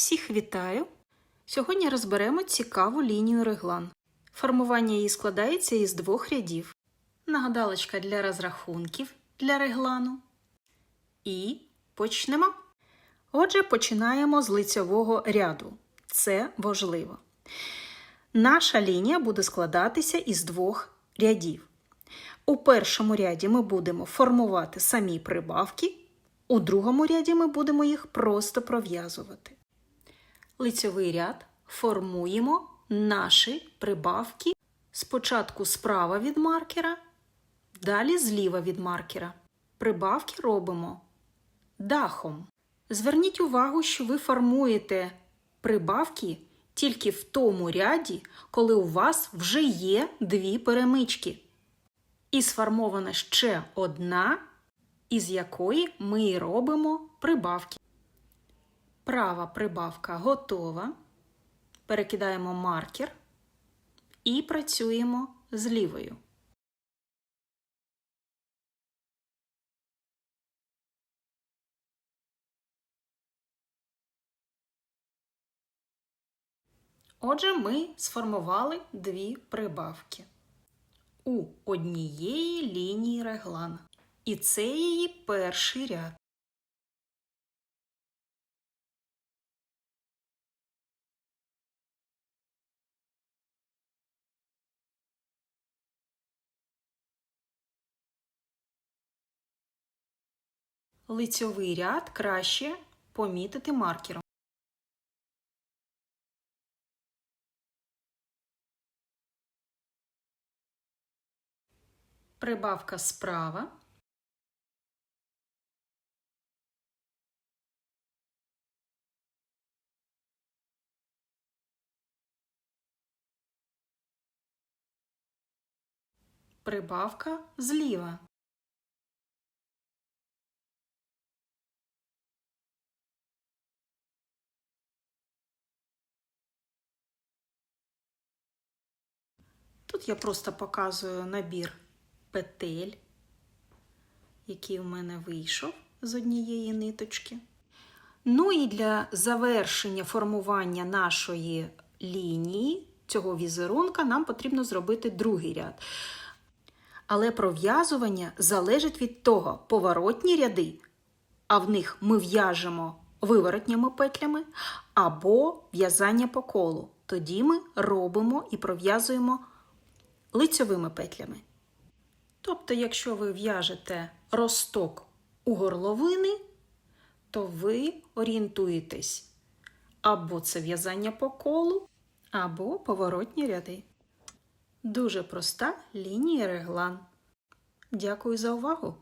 Всіх вітаю! Сьогодні розберемо цікаву лінію реглан. Формування її складається із двох рядів. Нагадалочка для розрахунків для реглану. І почнемо. Отже, починаємо з лицьового ряду. Це важливо. Наша лінія буде складатися із двох рядів. У першому ряді ми будемо формувати самі прибавки, у другому ряді ми будемо їх просто пров'язувати. Лицьовий ряд формуємо наші прибавки спочатку справа від маркера, далі зліва від маркера. Прибавки робимо дахом. Зверніть увагу, що ви формуєте прибавки тільки в тому ряді, коли у вас вже є дві перемички. І сформована ще одна, із якої ми робимо прибавки. Права прибавка готова. Перекидаємо маркер і працюємо з лівою. Отже, ми сформували дві прибавки у однієї лінії реглана. І це її перший ряд. Лицьовий ряд краще помітити маркером. Прибавка справа. Прибавка зліва. Тут я просто показую набір петель, який у мене вийшов з однієї ниточки. Ну і для завершення формування нашої лінії цього візерунка нам потрібно зробити другий ряд. Але пров'язування залежить від того, поворотні ряди, а в них ми в'яжемо виворотніми петлями або в'язання по колу. Тоді ми робимо і пров'язуємо лицьовими петлями. Тобто, якщо ви в'яжете росток у горловини, то ви орієнтуєтесь або це в'язання по колу, або поворотні ряди. Дуже проста лінія реглан. Дякую за увагу!